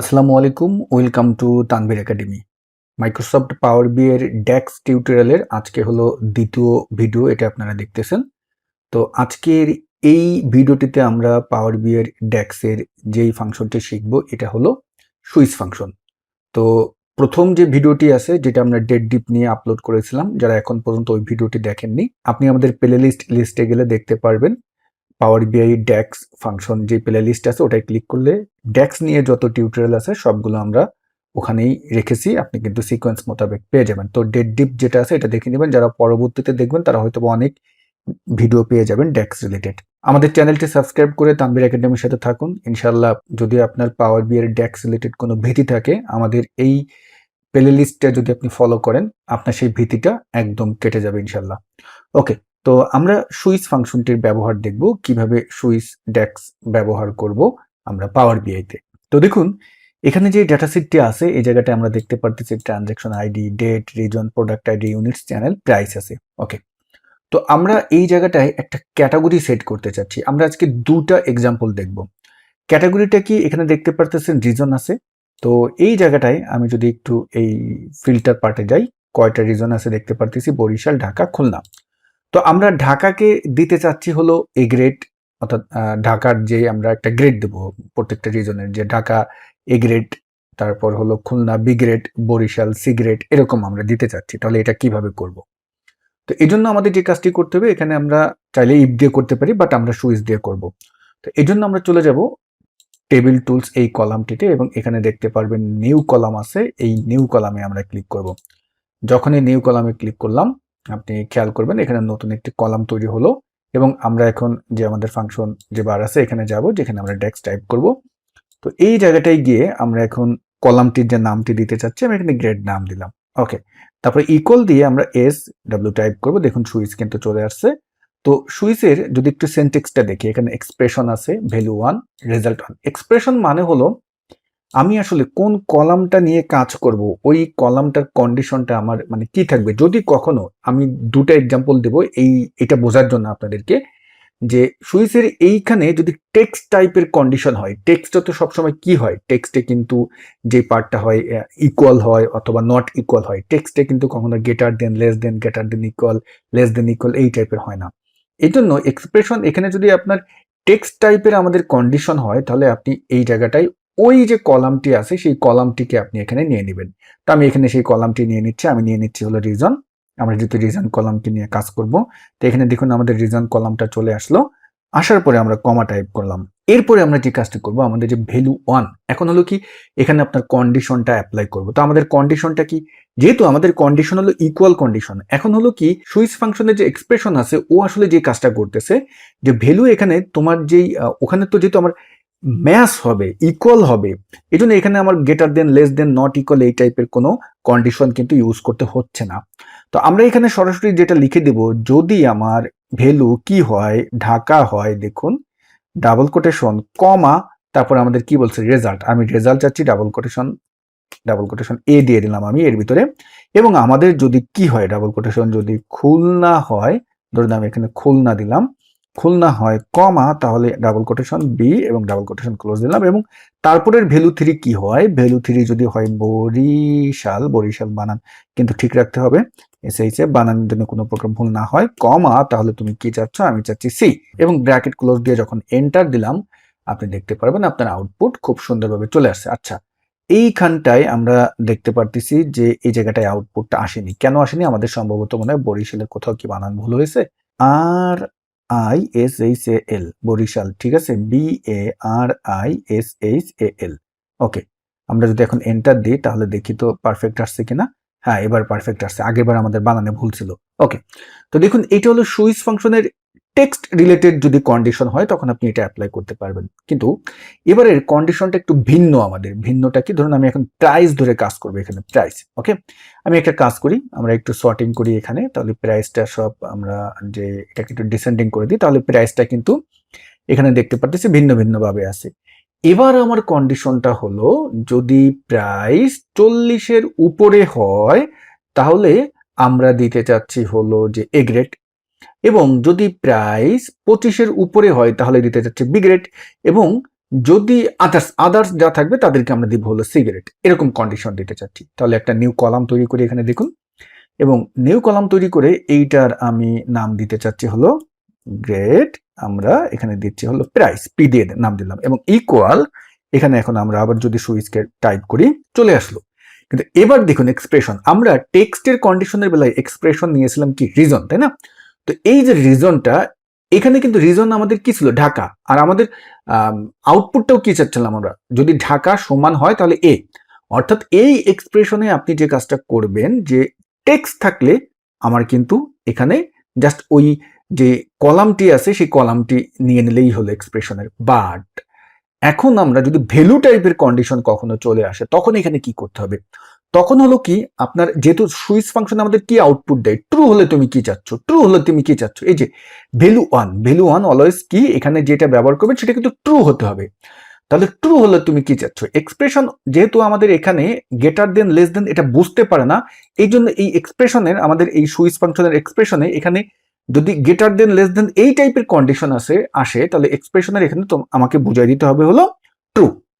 আসসালামু আলাইকুম, welcome to Tanvir academy. Microsoft power B এর ডেক্স টিউটোরিয়ালের আজকে হলো দ্বিতীয় ভিডিও, এটা আপনারা দেখতেছেন। তো আজকের এই ভিডিওটিতে আমরা পাওয়ার বি এর ডেক্সের যেই ফাংশনটি শিখব, এটা হলো সুইচ ফাংশন। তো প্রথম যে ভিডিওটি আছে, যেটা আমরা ডেড ডিপ নিয়ে আপলোড করেছিলাম, যারা এখন পর্যন্ত ওই ভিডিওটি দেখেননি, আপনি আমাদের প্লে লিস্ট, লিস্টে গেলে দেখতে পারবেন। পাওয়ার বিআই ডেক্স ফাংশন যে প্লে লিস্ট আছে ওটাই ক্লিক করলে ডেক্স নিয়ে যত টিউটোরিয়াল আছে, সবগুলো আমরা ওখানেই রেখেছি। আপনি কিন্তু সিকোয়েন্স মোতাবেক পেয়ে যাবেন। তো ডেড ডিপ যেটা আছে, এটা দেখে নেবেন। যারা পরবর্তীতে দেখবেন, তারা হয়তো অনেক ভিডিও পেয়ে যাবেন ডেক্স রিলেটেড আমাদের চ্যানেলটি সাবস্ক্রাইব করে তানবির একাডেমির সাথে থাকুন। ইনশাল্লাহ যদি আপনার পাওয়ার বিয়ের ডেক্স রিলেটেড কোনো ভীতি থাকে, আমাদের এই প্লে লিস্টটা যদি আপনি ফলো করেন, আপনার সেই ভীতিটা একদম কেটে যাবে ইনশাল্লাহ ওকে তো আমরা সুইচ ফাংশনটির ব্যবহার দেখব, কীভাবে সুইচ ডেক্স ব্যবহার করব আমরা পাওয়ার বিআইতে তো। দেখুন, এখানে যে ডেটা সিটটি আছে, এই জায়গাটা আমরা দেখতে পারতেছি transaction ID date reason product ID units channel price আছে। ওকে তো আমরা এই জায়গাটায় একটা ক্যাটাগরি সেট করতে চাচ্ছি। আমরা আজকে দুটা এক্সাম্পল দেখব। ক্যাটাগরিটা কি? এখানে দেখতে পারতেছেন রিজন আছে। তো এই জায়গাটায় আমি যদি একটু এই ফিল্টার পার্টে যাই, কয়টা রিজন আছে দেখতে পারতেছি? বরিশাল, ঢাকা, খুলনা। তো আমরা ঢাকাকে দিতে চাচ্ছি হলো এ গ্রেড অর্থাৎ ঢাকার যে আমরা একটা গ্রেড দেবো প্রত্যেকটা রিজনের যে ঢাকা এ গ্রেড তারপর হলো Khulna B grade Barisal C grade এরকম আমরা দিতে চাচ্ছি। তাহলে এটা কীভাবে করব? তো এই জন্য আমাদের যে কাজটি করতে হবে, এখানে আমরা চাইলে ইফ দিয়ে করতে পারি বাট আমরা সুইচ দিয়ে করব। তো এই জন্য আমরা চলে যাব টেবিল টুলস এই কলামটিতে, এবং এখানে দেখতে পারবেন নিউ কলাম আছে, এই নিউ কলামে আমরা ক্লিক করব। যখনই নিউ কলামে ক্লিক করলাম আপনি খেয়াল করবেন, এখানে নতুন একটি কলাম তৈরি হলো এবং আমরা এখন যে আমাদের ফাংশন যে বার আছে, এখানে যাব, যেখানে আমরা ডেক্স টাইপ করব। তো এই জায়গাটায় গিয়ে আমরা এখন কলামটির যে নামটি দিতে চাচ্ছি, আমি এখানে গ্রেড নাম দিলাম। ওকে তারপরে ইকুয়াল দিয়ে আমরা এস ডাব্লিউ টাইপ করব। দেখুন, সুইচ কিন্তু চলে আসছে। তো সুইচের যদি একটু সেন্টেক্সটা দেখি, এখানে এক্সপ্রেশন আছে value one result one expression মানে হলো আমি আসলে কোন কলামটা নিয়ে কাজ করব, ওই কলামটার কন্ডিশনটা আমার মানে কি থাকবে? যদি কখনো আমি দুটো এক্সাম্পল দেব, এই, এটা বোঝার জন্য আপনাদেরকে যে সুইসের এইখানে যদি টেক্সট টাইপের কন্ডিশন হয় টেক্সটে তো সবসময় কি হয়? টেক্সটে কিন্তু যে পার্টটা হয় ইকুয়াল হয় অথবা নট ইকুয়াল হয় টেক্সটে কিন্তু কখনো greater than less than greater than equal less than equal এই টাইপের হয় না। এই জন্য এক্সপ্রেশন এখানে যদি আপনার টেক্সট টাইপের আমাদের কন্ডিশন হয়, তাহলে আপনি এই জায়গাটায় ওই যে কলামটি আছে, সেই কলামটিকে আপনি এখানে নিয়ে নেবেন। তো আমি এখানে সেই কলামটি নিয়ে নিচ্ছি, আমি নিয়ে নিচ্ছি হলো রিজন আমরা যেহেতু রিজন কলামটি নিয়ে কাজ করব, তো এখানে দেখুন আমাদের রিজন কলামটা চলে আসলো। আসার পরে আমরা কমা টাইপ করলাম। এরপরে আমরা যে কাজটি করব, আমাদের যে ভ্যালু ওয়ান এখন হলো কি, এখানে আপনার কন্ডিশনটা অ্যাপ্লাই করব। তো আমাদের কন্ডিশনটা কি? যেহেতু আমাদের কন্ডিশন হলো ইকুয়াল কন্ডিশন এখন হলো কি, সুইচ ফাংশনের যে এক্সপ্রেশন আছে, ও আসলে যে কাজটা করতেছে, যে ভ্যালু এখানে তোমার যেই ওখানে তো যেহেতু আমার ম্যাচ হবে ইকুয়াল হবে এই জন্য এখানে আমার greater than less than not equal এই টাইপের কোনো কন্ডিশন কিন্তু ইউজ করতে হচ্ছে না। তো আমরা এখানে সরাসরি যেটা লিখে দেব, যদি আমার ভ্যালু কি হয়, ঢাকা হয়, দেখুন ডাবল কোটেশন কমা তারপর আমাদের কি বলছে রেজাল্ট আমি রেজাল্ট চাচ্ছি double quotation double quotation A দিয়ে দিলাম আমি এর ভিতরে, এবং আমাদের যদি কি হয় ডাবল কোটেশন যদি খুলনা হয়, ধরুন আমি এখানে খুলনা দিলাম খুলনা হয় কমা, তাহলে ডাবল কোটেশন বি এবং ডাবল কোটেশন ক্লোজ দিলাম এবং তারপরের ভ্যালু থ্রি কি হয়? ভ্যালু থ্রি যদি হয় বরিশাল বরিশাল বানান কিন্তু ঠিক রাখতে হবে। এসএইচে বানানোর জন্য কোনো প্রকার ভুল না হয়। কমা, তাহলে তুমি কি চাচ্ছ? আমি চাচ্ছি সি এবং ব্র্যাকেট ক্লোজ দিয়ে যখন এন্টার দিলাম, আপনি দেখতে পারবেন আপনার আউটপুট খুব সুন্দরভাবে চলে আসছে। আচ্ছা এইখানটায় আমরা দেখতে পারতেছি যে এই জায়গাটায় আউটপুটটা আসেনি। কেন আসেনি? আমাদের সম্ভবত মনে হয় বরিশালের কোথাও কি বানান ভুল হয়েছে। R I S H A L, Barisal, ঠিক আছে? B A R I S H A L. Okay, আমরা যদি এখন এন্টার দিই, তাহলে দেখি তো পারফেক্ট আসছে কিনা? হ্যাঁ এবার পারফেক্ট আসছে। আগেরবার আমাদের বানানে ভুল ছিল। ওকে, তো দেখুন এটা হলো সুইচ ফাংশনের টেক্সট রিলেটেড যদি কন্ডিশন হয়, তখন আপনি এটা অ্যাপ্লাই করতে পারবেন। কিন্তু এবারের কন্ডিশনটা একটু ভিন্ন আমাদের। ভিন্নটা কি? ধরুন আমি এখন প্রাইস ধরে কাজ করব এখানে প্রাইস ওকে আমি একটা কাজ করি, আমরা একটু শর্টিং করি এখানে, তাহলে প্রাইসটা সব আমরা যে এটাকে একটু ডিসেন্ডিং করে দিই, তাহলে প্রাইসটা কিন্তু এখানে দেখতে পাচ্ছি ভিন্ন ভিন্ন ভাবে আছে। এবার আমার কন্ডিশনটা হলো, যদি প্রাইস চল্লিশের উপরে হয়, তাহলে আমরা দিতে চাচ্ছি হলো যে এ গ্রেড এবং যদি প্রাইস পঁচিশের উপরে হয়, তাহলে দিতে চাচ্ছি বি গ্রেড এবং যদি আদার্স আদার্স যা থাকবে তাদেরকে আমরা দিব হলো সিগারেট এরকম কন্ডিশন দিতে চাচ্ছি। তাহলে একটা নিউ কলাম তৈরি করে এখানে দেখুন। এবং নিউ কলাম তৈরি করে এইটার আমি নাম দিতে চাচ্ছি হলো গ্রেড আমরা এখানে দিচ্ছি হলো প্রাইস পি দিয়ে নাম দিলাম। এবং ইকুয়াল এখানে এখন আমরা আবার যদি সুইচকে টাইপ করি, চলে আসলো। কিন্তু এবার দেখুন এক্সপ্রেশন আমরা টেক্সটের কন্ডিশনের বেলায় এক্সপ্রেশন নিয়েছিলাম কি? রিজন তাই না? তো এই যে রিজনটা এখানে কিন্তু রিজন আমাদের কি ছিল? ঢাকা। আর আমাদের আউটপুটটাও কি চাচ্ছিলাম আমরা? যদি ঢাকা সমান হয় তাহলে এ অর্থাৎ এই এক্সপ্রেশনে আপনি যে কাজটা করবেন, যে টেক্সট থাকলে আমার কিন্তু এখানে জাস্ট ওই যে কলামটি আছে, সেই কলামটি নিয়ে নিলেই হলো এক্সপ্রেশনের বাট এখন আমরা যদি ভ্যালু টাইপের কন্ডিশন কখনো চলে আসে, তখন এখানে কি করতে হবে? তখন হলো কি, আপনার যেহেতু সুইচ ফাংশন আমাদের কি আউটপুট দেয়? ট্রু হলে তুমি কি চাচ্ছ? ট্রু হলে তুমি কি চাচ্ছ? এই যে value one value one always কি? এখানে যেটা ব্যবহার করবে সেটা কিন্তু ট্রু হতে হবে। তাহলে ট্রু হলে তুমি কি চাচ্ছ? এক্সপ্রেশন যেহেতু আমাদের এখানে গেটার দেন লেস দেন এটা বুঝতে পারে না এই জন্য এই এক্সপ্রেশনের আমাদের এই সুইচ ফাংশনের এক্সপ্রেশনে এখানে যদি গেটার দেন লেস দেন এই টাইপের কন্ডিশন আসে আসে, তাহলে এক্সপ্রেশনের এখানে আমাকে বুঝাই দিতে হবে হলো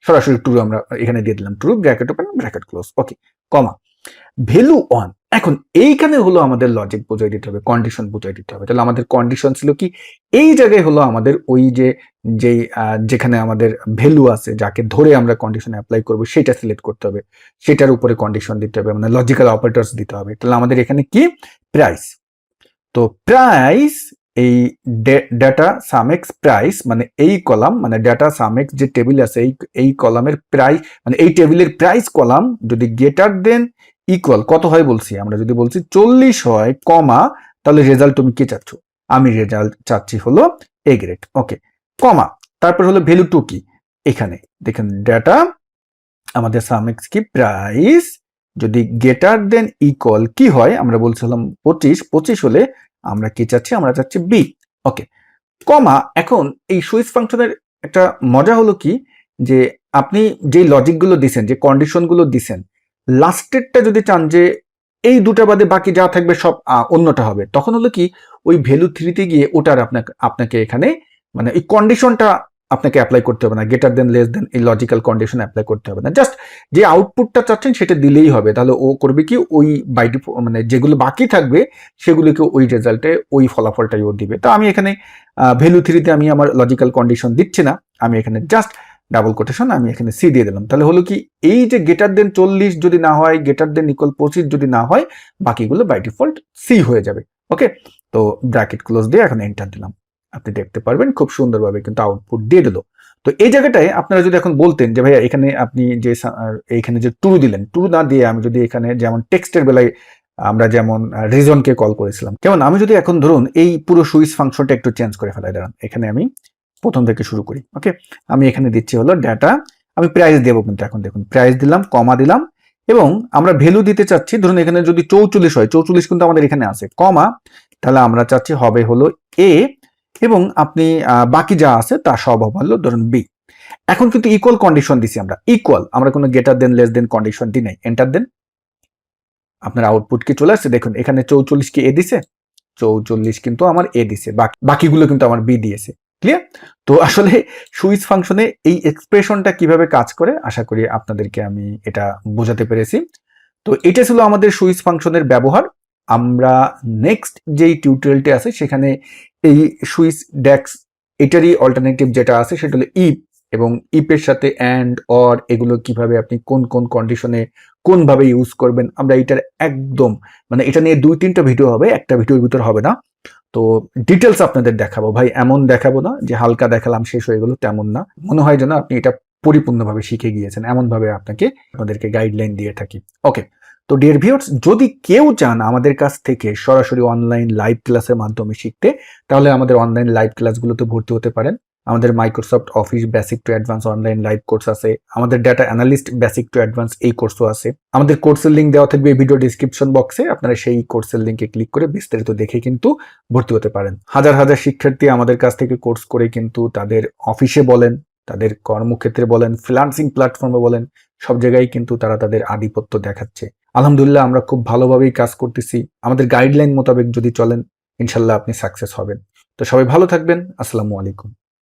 সরাসরি ট্রু আমরা এখানে দিয়ে দিলাম true bracket open bracket close okay comma value on এখন এইখানে হলো আমাদের লজিক বোঝাই দিতে হবে কন্ডিশন বোঝাই দিতে হবে, তাহলে আমাদের কন্ডিশন ছিল কি? এই জায়গায় হলো আমাদের ওই যে, যেই যেখানে আমাদের ভ্যালু আছে, যাকে ধরে আমরা কন্ডিশন অ্যাপ্লাই করব, সেটা সিলেক্ট করতে হবে, সেটার উপরে কন্ডিশন দিতে হবে মানে লজিক্যাল অপারেটরস দিতে হবে, তাহলে আমাদের এখানে কি? প্রাইস তো প্রাইস এই ডাটা সামেক্স প্রাইস মানে এই কলাম মানে ডাটা সামেক্স যে টেবিল আছে, এই এই কলামের প্রাইস মানে এই টেবিলের প্রাইস কলাম যদি গেটার দেন ইকুয়াল কত হয় বলছি? আমরা যদি বলছি চল্লিশ হয় কমা তাহলে রেজাল্ট তুমি কি চাচ্ছ? আমি রেজাল্ট চাচ্ছি হলো এ গ্রেড ওকে কমা তারপর হলো ভ্যালু টু কি? এখানে, দেখেন ডাটা আমাদের সামেক্স কি? প্রাইস যদি গেটার দেন ইকুয়াল কি হয়? আমরা বলছিলাম পঁচিশ পঁচিশ হলে আমরা কি চাচ্ছি? আমরা চাচ্ছি বি ওকে কমা, এখন এই সুইচ ফাংশনের একটা মজা হলো কি? যে আপনি যে লজিকগুলো দিছেন, যে কন্ডিশনগুলো দিছেন লাস্টেরটা যদি চান যে এই দুটা বাদে বাকি যা থাকবে সব অন্যটা হবে, তখন হলো কি? ওই ভ্যালু থ্রিতে গিয়ে ওটার আপনাকে আপনাকে এখানে মানে ওই কন্ডিশনটা আপনাকে অ্যাপ্লাই করতে হবে না। গেটার দেন লেস দেন এই লজিক্যাল কন্ডিশন অ্যাপ্লাই করতে হবে না। জাস্ট যে আউটপুটটা চাচ্ছেন সেটা দিলেই হবে। তাহলে ও করবে কি? ওই বাইটি মানে যেগুলো বাকি থাকবে, সেগুলোকে ওই রেজাল্টে ওই ফলাফলটাই ও দিবে। তো আমি এখানে ভ্যালু থ্রিতে আমি আমার লজিক্যাল কন্ডিশন দিচ্ছি না। আমি এখানে জাস্ট ডাবল কোটেশন আমি এখানে সি দিয়ে দিলাম। তাহলে হলো কি? এই যে গেটার দেন চল্লিশ যদি না হয় গেটার দেন ইকুয়াল পঁচিশ যদি না হয়, বাকিগুলো বাই ডিফল্ট সি হয়ে যাবে। ওকে তো ব্র্যাকেট ক্লোজ দিয়ে এখন এন্টার দিলাম। আপনি দেখতে পারবেন, খুব সুন্দরভাবে কিন্তু আউটপুট দিয়ে দিল। তো এই জায়গাটায় আপনারা যদি এখন বলতেন যে, ভাইয়া, এখানে আপনি যে এখানে যে ট্রু দিলেন, ট্রু না দিয়ে আমি যদি এখানে যেমন টেক্সটের বেলায় আমরা যেমন রিজনকে কল করেছিলাম। কেমন? আমি যদি এখন ধরুন এই পুরো সুইচ ফাংশনটা একটু চেঞ্জ করে ফেলাই, দাঁড়ান। এখানে আমি প্রথম থেকে শুরু করি ওকে আমি এখানে দিচ্ছি হলো ডাটা আমি প্রাইস দেবো কিন্তু এখন, দেখুন প্রাইস দিলাম কমা দিলাম, এবং আমরা ভ্যালু দিতে চাচ্ছি, ধরুন এখানে যদি চৌচল্লিশ হয়, চৌচল্লিশ কিন্তু আমাদের এখানে আছে কমা তাহলে আমরা চাচ্ছি হবে হলো এ এবং আপনি বাকি যা আছে তা সব হলো ধরুন বি এখন কিন্তু ইকুয়াল কন্ডিশন দিছি আমরা। ইকুয়াল আমরা কোনো গেটার দেন লেস দেন কন্ডিশন দিই নাই। এন্টার দেন। আপনার আউটপুট কি চলে আসছে? দেখুন, এখানে চৌচল্লিশ কি এ দিছে? চৌচল্লিশ কিন্তু আমার এ দিছে। বাকিগুলো কিন্তু আমার বি দিয়েছে। ক্লিয়ার তো আসলে সুইচ ফাংশনে এই এক্সপ্রেশনটা কীভাবে কাজ করে, আশা করি আপনাদেরকে আমি এটা বোঝাতে পেরেছি। তো এটা ছিল আমাদের সুইচ ফাংশনের ব্যবহার। আমরা নেক্সট যেই টিউটোরিয়ালটি আছে, সেখানে এই সুইচ ডেক্স এটারই অল্টারনেটিভ যেটা আছে, সেটা হলো ইপ এবং ইপের সাথে অ্যান্ড অর এগুলো কীভাবে আপনি কোন কোন কন্ডিশনে কোনভাবে ইউজ করবেন, আমরা এটার একদম মানে এটা নিয়ে দুই, তিনটা ভিডিও হবে, একটা ভিডিওর ভিতর হবে না। তো ডিটেলস আপনাদের দেখাবো। ভাই, এমন দেখাবো না যে হালকা দেখালাম, শেষ হয়ে গেল, তেমন না। মনে হয় যেন আপনি এটা পরিপূর্ণভাবে শিখে গিয়েছেন, এমনভাবে আপনাকে, আপনাদেরকে গাইডলাইন দিয়ে থাকি। ওকে তো ডিয়ার ভিউয়ার্স যদি কেউ চান আমাদের কাছ থেকে সরাসরি অনলাইন লাইভ ক্লাসের মাধ্যমে শিখতে, তাহলে আমাদের অনলাইন লাইভ ক্লাসগুলোতে ভর্তি হতে পারেন। আমাদের Microsoft office basic to advance online live course আছে। আমাদের data analyst basic to advance এই কোর্সও আছে। আমাদের কোর্সের লিঙ্ক দেওয়া থাকবে ভিডিও ডিসক্রিপশন বক্সে আপনারা সেই কোর্সের লিঙ্কে ক্লিক করে বিস্তারিত দেখে কিন্তু ভর্তি হতে পারেন। হাজার হাজার শিক্ষার্থী আমাদের কাছ থেকে কোর্স করে কিন্তু তাদের অফিসে বলেন, তাদের কর্মক্ষেত্রে বলেন ফ্রিলান্সিং প্ল্যাটফর্মে বলেন, সব জায়গায় কিন্তু তারা তাদের আধিপত্য দেখাচ্ছে। আলহামদুলিল্লাহ, আমরা খুব ভালোভাবেই কাজ করতেছি। আমাদের গাইডলাইন মোতাবেক যদি চলেন, ইনশাল্লাহ আপনি সাকসেস হবেন। তো সবাই ভালো থাকবেন। আসসালামু আলাইকুম।